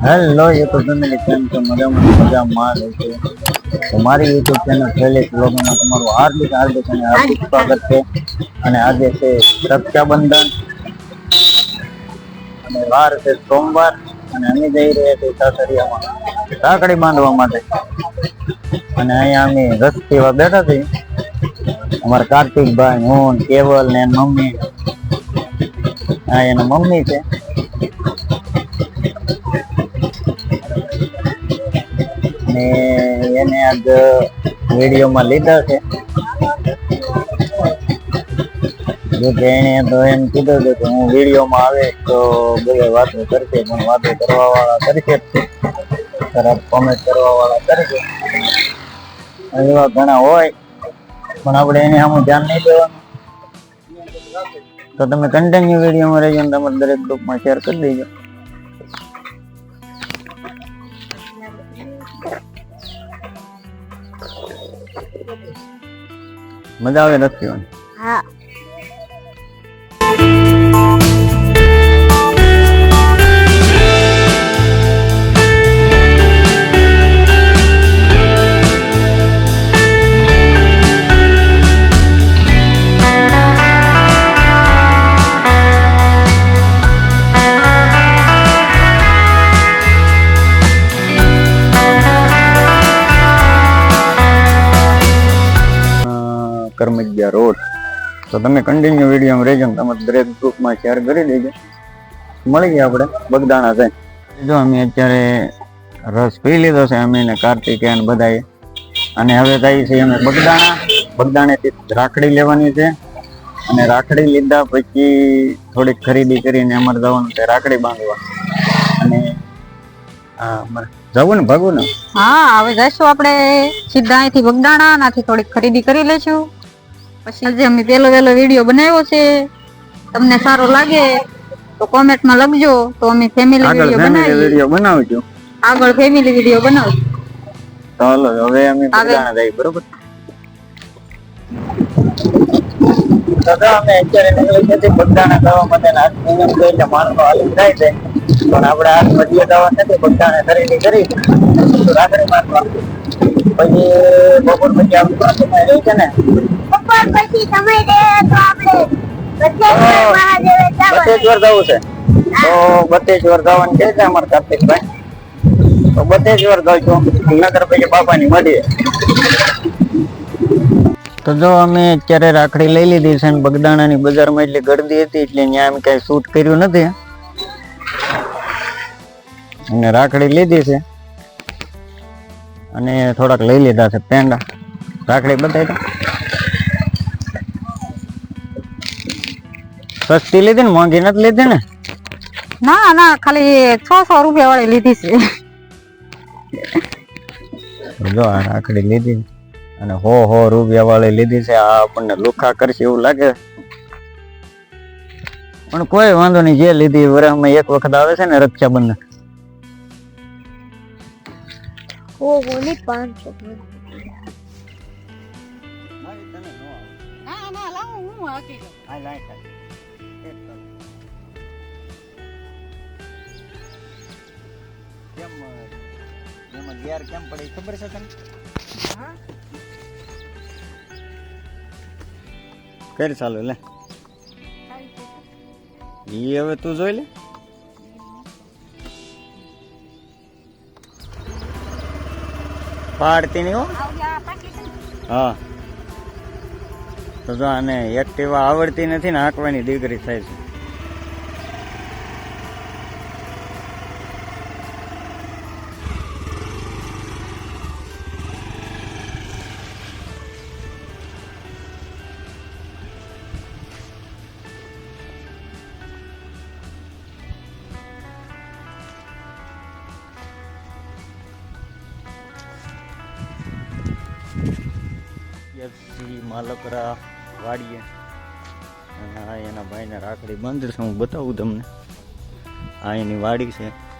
Hello YouTube family કેમ છો મજામાં મજામાં રહેશે છે મારી યુટ્યુબ ચેનલ શૈલેષ બ્લોગમાં તમારું હાર્દિક હાર્દિક અને હાર્દિક સ્વાગત છે અને આજે છે રક્ષાબંધન અને વાર છે સોમવાર અને અમે જઈ રહ્યા છીએ સાસરિયામાં રાખડી બાંધવા માટે અને અહીંયા અમે રસ્તીવા બેઠા છીએ અમારા કાર્તિકભાઈ હું કેવલ ને મમ્મી હા એના મમ્મી છે ને એને આજ વિડીયોમાં લીધા છે. જો કે એને તો એમ કીધું હતું કે હું વિડીયોમાં આવે તો બધા વાતો કરશે, પણ વાતો કરવા વાળા કરશે જ છે. ખરાબ કોમેન્ટ કરવા વાળા કરશે. એવા ઘણા હોય, પણ આપણે એને આમ ધ્યાન નહીં દેવાનું. તો તમે કન્ટિન્યુ વિડીયોમાં રહેજો અને તમારે દરેક ગ્રુપમાં શેર કરી દેજો. મજા આવે નથી હા. કરમજિયા રોડ તો તમે કન્ટિન્યુ વીડિયો રહેજો ને તમે દરેક ગ્રુપમાં શેર કરી દેજો. ગયા આપણે બગદાણા છે જો અમે અત્યારે રસ પી લીધો છે અમે ને કાર્તિકે અને બધાએ. અને હવે થઈ છે અમે બગદાણા. બગદાણેથી રાખડી લેવાની છે. અને રાખડી લીધા પછી થોડીક ખરીદી કરીને અમારે જવાનું છે રાખડી બાંધવા. અને જવું ને ભાગવું ને? હા, હવે જઈશું આપણે સીધા અહીંથી બગદાણા થોડીક ખરીદી કરી લઈશું. પછી આજે અમે પહેલો પહેલો વીડિયો બનાવ્યો છે. તમને સારો લાગે તો કોમેન્ટમાં લખજો. તો અમે ફેમિલી વીડિયો બનાવી વીડિયો બનાવજો. આગળ ફેમિલી વીડિયો બનાવજો ચાલો હવે અમે બગદાણા જઈએ બરોબર? દાદા અમે અત્યારે નીકળી જતી બગદાણા જવા માટે આજ મહિના છે એટલે માણસો હાલી જાય છે. પણ આપણે આજ મધ્ય દવા નથી બગદાણા ખરીદી કરી. તો રાખડી બાંધવા પછી બપોર પછી રહી છે ને બપોર પછી સમય દે તો આપણે બત્યેશ્વર મહાદેવે જવાનું. બત્તેશ્વર જવું છે. તો બત્તેશ્વર જવાનું કે છે અમારા કાર્તિકભાઈ? તો બત્તેશ્વર જઈશું નગર પછી બાપાની મળીએ તો જો અમે અત્યારે રાખડી લઈ લીધી છે અને બગદાણાની બજારમાં એટલી ગરદી હતી એટલે ત્યાં એમ કઈ શૂટ કર્યું નથી. અને રાખડી લીધી છે. અને થોડાક લઈ લીધા છે પેંડા. રાખડી બતાવી સસ્તી લીધી ને મોંઘી નથી લીધી ને? ના ના ખાલી છ સો રૂપિયા વાળી લીધી છે. જો આ રાખડી લીધી. અને હો હો રૂપિયા વાળી લીધી છે. આ આપણને લુખા કરશે એવું લાગે. પણ કોઈ વાંધો નહીં જે લીધી વરસમાં એક વખત આવે છે ને રક્ષાબંધન. ઓ બોલી પાંચસો ના ના લાવો હું હાકી કેમ એમાં કેમ પડી ખબર છે તને? કર ચાલુ લે. ઈ હવે તું જોઈ લે. પાડતી નહીં હો. હા. તો જો આને એક્ટિવા આવડતી નથી ને હાંકવાની દીકરી થાય છે. એફસી માલકરા, વાડીએ. આ એના ભાઈને રાખડી બાંધે છે, હું બતાવું તમને. આ એની વાડી છે.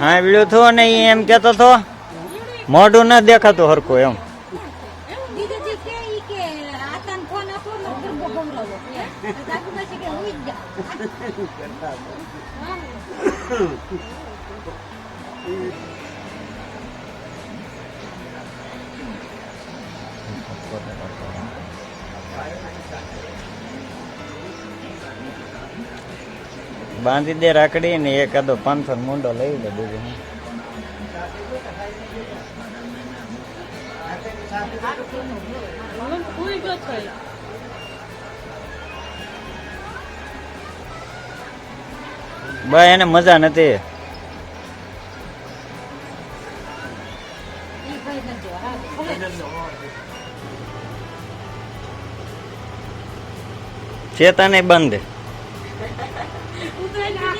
હા વીડિયો થયો ને એમ કેતો તો મોઢું ન દેખાતું હરખું એમ. બાંધી દે રાખડી ને એકાદો પાંચસો મુંડો લઈ લે બીજું. બા, એને મજા નથી ચેતાને બંધ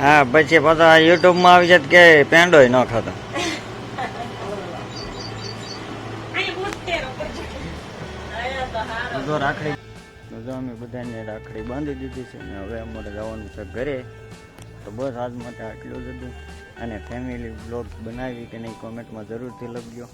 હા પછી પાછા યુટ્યુબમાં આવી જાય કે પેંડો ન ખાતો. રાખડી. અમે બધાને રાખડી બાંધી દીધી છે ને હવે અમારે જવાનું છે ઘરે. તો બસ આજ માટે આટલું જ હતું. અને ફેમિલી બ્લોગ બનાવી કે નહીં કોમેન્ટમાં જરૂરથી લખજો.